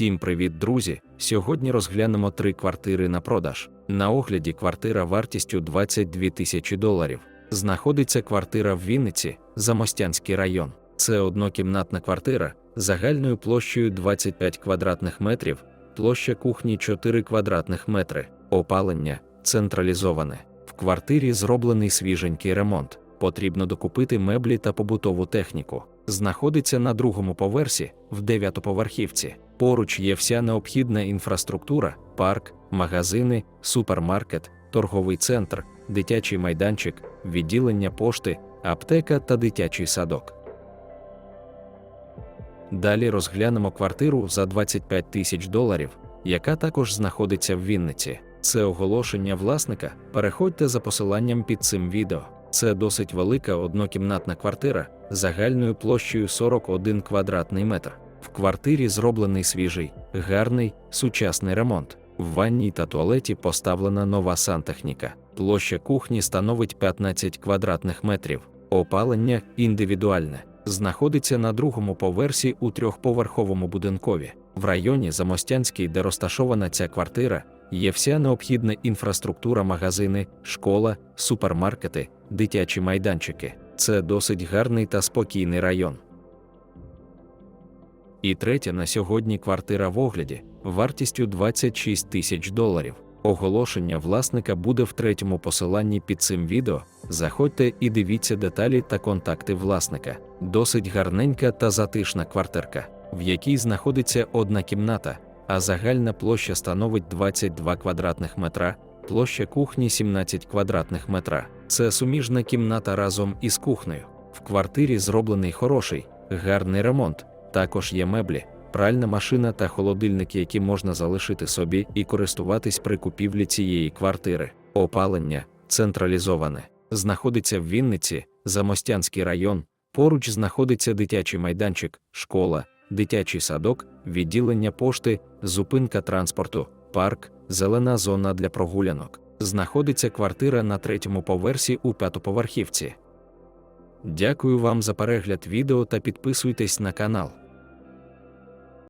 Всім привіт, друзі! Сьогодні розглянемо три квартири на продаж. На огляді квартира вартістю 22 тисячі доларів. Знаходиться квартира в Вінниці, Замостянський район. Це однокімнатна квартира загальною площею 25 квадратних метрів, площа кухні 4 квадратних метри, опалення централізоване. В квартирі зроблений свіженький ремонт. Потрібно докупити меблі та побутову техніку. Знаходиться на другому поверсі, в дев'ятоповерхівці. Поруч є вся необхідна інфраструктура, парк, магазини, супермаркет, торговий центр, дитячий майданчик, відділення пошти, аптека та дитячий садок. Далі розглянемо квартиру за 25 тисяч доларів, яка також знаходиться в Вінниці. Це оголошення власника. Переходьте за посиланням під цим відео. Це досить велика однокімнатна квартира загальною площею 41 квадратний метр. В квартирі зроблений свіжий, гарний, сучасний ремонт. В ванній та туалеті поставлена нова сантехніка. Площа кухні становить 15 квадратних метрів. Опалення індивідуальне. Знаходиться на другому поверсі у трьохповерховому будинкові. В районі Замостянський, де розташована ця квартира, є вся необхідна інфраструктура, магазини, школа, супермаркети, дитячі майданчики. Це досить гарний та спокійний район. І третя на сьогодні квартира в огляді вартістю 26 тисяч доларів. Оголошення власника буде в третьому посиланні під цим відео. Заходьте і дивіться деталі та контакти власника. Досить гарненька та затишна квартирка, в якій знаходиться одна кімната, а загальна площа становить 22 квадратних метра, площа кухні 17 квадратних метра. Це суміжна кімната разом із кухнею. В квартирі зроблений хороший, гарний ремонт. Також є меблі, пральна машина та холодильники, які можна залишити собі і користуватись при купівлі цієї квартири. Опалення централізоване. Знаходиться в Вінниці, Замостянський район. Поруч знаходиться дитячий майданчик, школа, дитячий садок, відділення пошти, зупинка транспорту, парк, зелена зона для прогулянок. Знаходиться квартира на третьому поверсі у п'ятоповерхівці. Дякую вам за перегляд відео та підписуйтесь на канал.